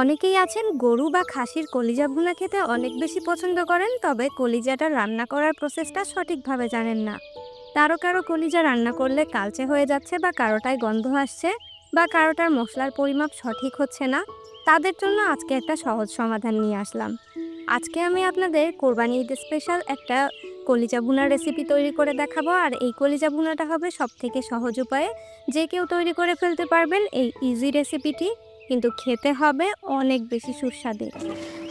অনেকেই আছেন গরু বা খাসির কলিজা ভুনা খেতে অনেক বেশি পছন্দ করেন, তবে কলিজাটা রান্না করার প্রসেসটা সঠিকভাবে জানেন না। কারও কারও কলিজা রান্না করলে কালচে হয়ে যাচ্ছে বা কারোটায় গন্ধ আসছে বা কারোটার মশলার পরিমাপ সঠিক হচ্ছে না, তাদের জন্য আজকে একটা সহজ সমাধান নিয়ে আসলাম। আজকে আমি আপনাদের কোরবানি ঈদ স্পেশাল একটা কলিজা ভুনার রেসিপি তৈরি করে দেখাবো, আর এই কলিজা ভুনাটা হবে সব থেকে সহজ উপায়ে যে কেউ তৈরি করে ফেলতে পারবেন এই ইজি রেসিপিটি। কিন্তু খেতে হবে অনেক বেশি সুস্বাদু।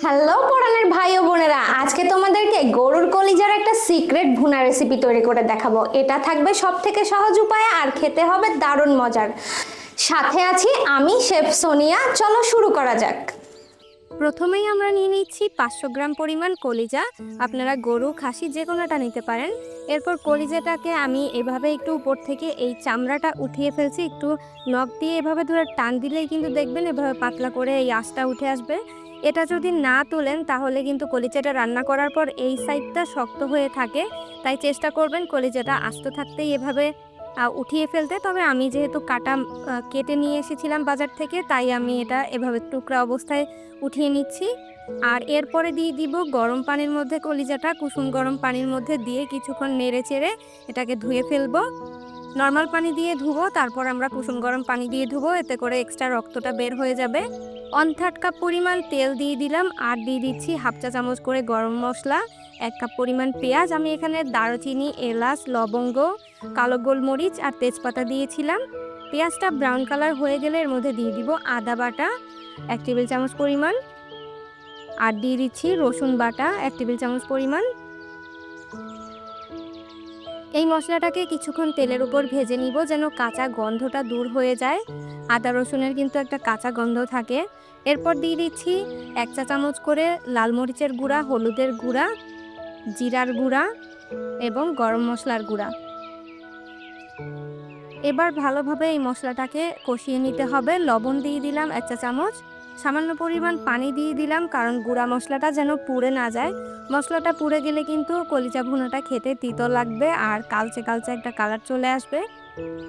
হ্যালো পড়ালের ভাই ও বোনেরা। আজকে তোমাদেরকে গরুর কলিজার একটা সিক্রেট ভুনা রেসিপি তৈরি করে দেখাবো। এটা থাকবে সব থেকে সহজ উপায়ে আর খেতে হবে দারুণ মজার। সাথে আছি আমি, শেফ সোনিয়া। চলো শুরু করা যাক। প্রথমেই আমরা নিয়ে নিচ্ছি পাঁচশো গ্রাম পরিমাণ কলিজা। আপনারা গরু, খাসি যে কোনোটা নিতে পারেন। এরপর কলিজাটাকে আমি এভাবে একটু উপর থেকে এই চামড়াটা উঠিয়ে ফেলছি। একটু নখ দিয়ে এভাবে ধরে টান দিলেই কিন্তু দেখবেন এভাবে পাতলা করে এই আঁশটা উঠে আসবে। এটা যদি না তোলেন, তাহলে কিন্তু কলিজাটা রান্না করার পর এই সাইডটা শক্ত হয়ে থাকে। তাই চেষ্টা করবেন কলিজাটা আস্ত থাকতেই এভাবে উঠিয়ে ফেলতে। তবে আমি যেহেতু কাটা কেটে নিয়ে এসেছিলাম বাজার থেকে, তাই আমি এটা এভাবে টুকরা অবস্থায় উঠিয়ে নিচ্ছি। আর এরপরে দিয়ে দিব গরম পানির মধ্যে কলিজাটা, কুসুম গরম পানির মধ্যে দিয়ে কিছুক্ষণ নেড়ে চেড়ে এটাকে ধুয়ে ফেলব। নর্মাল পানি দিয়ে ধুবো, তারপর আমরা কুসুম গরম পানি দিয়ে ধুবো, এতে করে এক্সট্রা রক্তটা বের হয়ে যাবে। ওয়ান থার্ড কাপ পরিমাণ তেল দিয়ে দিলাম, আর দিয়ে দিচ্ছি হাফ চা চামচ করে গরম মশলা, এক কাপ পরিমাণ পেঁয়াজ, আমি এখানে দারুচিনি, এলাচ, লবঙ্গ কালো গোলমরিচ আর তেজপাতা দিয়েছিলাম। পেঁয়াজটা ব্রাউন কালার হয়ে গেলে এর মধ্যে দিয়ে দিব আদা বাটা, এক টেবিল চামচ পরিমাণ। আর দিয়ে দিচ্ছি রসুন বাটা, এক টেবিল চামচ পরিমাণ। এই মশলাটাকে কিছুক্ষণ তেলের উপর ভেজে নিব যেন কাঁচা গন্ধটা দূর হয়ে যায়। আদা রসুনের কিন্তু একটা কাঁচা গন্ধ থাকে। এরপর দিয়ে দিচ্ছি এক চা চামচ করে লাল মরিচের গুঁড়া, হলুদের গুঁড়া, জিরার গুঁড়া এবং গরম মশলার গুঁড়া। এবার ভালোভাবে এই মশলাটাকে কষিয়ে নিতে হবে। লবণ দিয়ে দিলাম এক চা চামচ। সামান্য পরিমাণ পানি দিয়ে দিলাম কারণ গুঁড়া মশলাটা যেন পুড়ে না যায়। মশলাটা পুড়ে গেলে কিন্তু কলিজা ভুনাটা খেতে তিতো লাগবে আর কালচে কালচে একটা কালার চলে আসবে।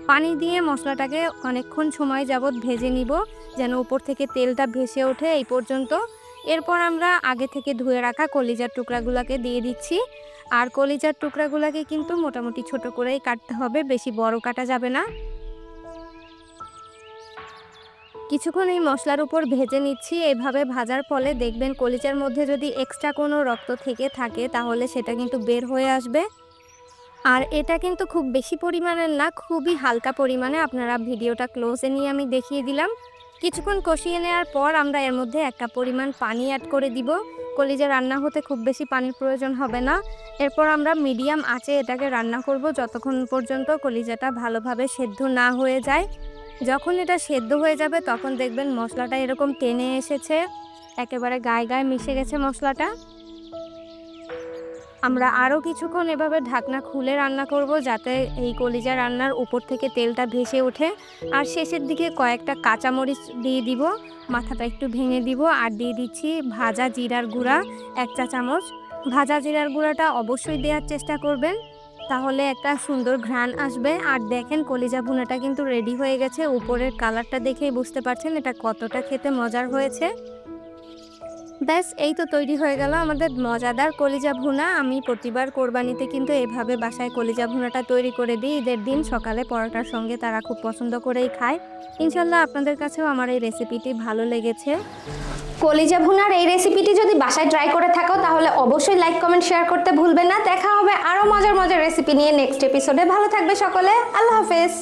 পানি দিয়ে মশলাটাকে অনেকক্ষণ সময় যাবৎ ভেজে নিব যেন উপর থেকে তেলটা ভেসে ওঠে এই পর্যন্ত। এরপর আমরা আগে থেকে ধুয়ে রাখা কলিজার টুকরাগুলোকে দিয়ে দিচ্ছি। আর কলিজার টুকরাগুলোকে কিন্তু মোটামুটি ছোট করেই কাটতে হবে, বেশি বড় কাটা যাবে না। কিছুক্ষণ এই মশলার উপর ভেজে নিচ্ছি, এভাবে ভাজার ফলে দেখবেন কলিজার মধ্যে যদি এক্সট্রা কোনো রক্ত থেকে থাকে, তাহলে সেটা কিন্তু বের হয়ে আসবে। আর এটা কিন্তু খুব বেশি পরিমাণের না, খুবই হালকা পরিমাণে, আপনারা ভিডিওটা ক্লোজে নিয়ে আমি দেখিয়ে দিলাম। কিছুক্ষণ কষিয়ে নেওয়ার পর আমরা এর মধ্যে এক কাপ পরিমাণ পানি অ্যাড করে দিব। কলিজা রান্না হতে খুব বেশি পানির প্রয়োজন হবে না। এরপর আমরা মিডিয়াম আঁচে এটাকে রান্না করব যতক্ষণ পর্যন্ত কলিজাটা ভালোভাবে সেদ্ধ না হয়ে যায়। যখন এটা সেদ্ধ হয়ে যাবে তখন দেখবেন মশলাটা এরকম টেনে এসেছে। একেবারে গায়ে গায়ে মিশে গেছে মশলাটা। আমরা আরও কিছুক্ষণ এভাবে ঢাকনা খুলে রান্না করব যাতে এই কলিজা রান্নার উপর থেকে তেলটা ভেসে ওঠে। আর শেষের দিকে কয়েকটা কাঁচামরিচ দিয়ে দিব, মাথাটা একটু ভেঙে দিব, আর দিয়ে দিচ্ছি ভাজা জিরার গুঁড়া, এক চা চামচ। ভাজা জিরার গুঁড়াটা অবশ্যই দেওয়ার চেষ্টা করবেন, তাহলে একটা সুন্দর ঘ্রাণ আসবে। আর দেখেন কলিজা ভুনাটা কিন্তু রেডি হয়ে গেছে, উপরের কালারটা দেখেই বুঝতে পারছেন এটা কতটা খেতে মজার হয়েছে। ব্যাস, এই তো তৈরি হয়ে গেল আমাদের মজাদার কলিজা ভুনা। আমি প্রতিবার কোরবানিতে কিন্তু এভাবে বাসায় কলিজা ভুনাটা তৈরি করে দিই। ঈদের দিন সকালে পরোটার সঙ্গে তারা খুব পছন্দ করেই খায়। ইনশাল্লাহ আপনাদের কাছেও আমার এই রেসিপিটি ভালো লেগেছে। কলিজা ভুনার এই রেসিপিটি যদি বাসায় ট্রাই করে থাকো, তাহলে অবশ্যই লাইক কমেন্ট শেয়ার করতে ভুলবে না। দেখা হবে আরও মজার মজার রেসিপি নিয়ে নেক্সট এপিসোডে ভালো থাকবে সকলে। আল্লাহ হাফেজ।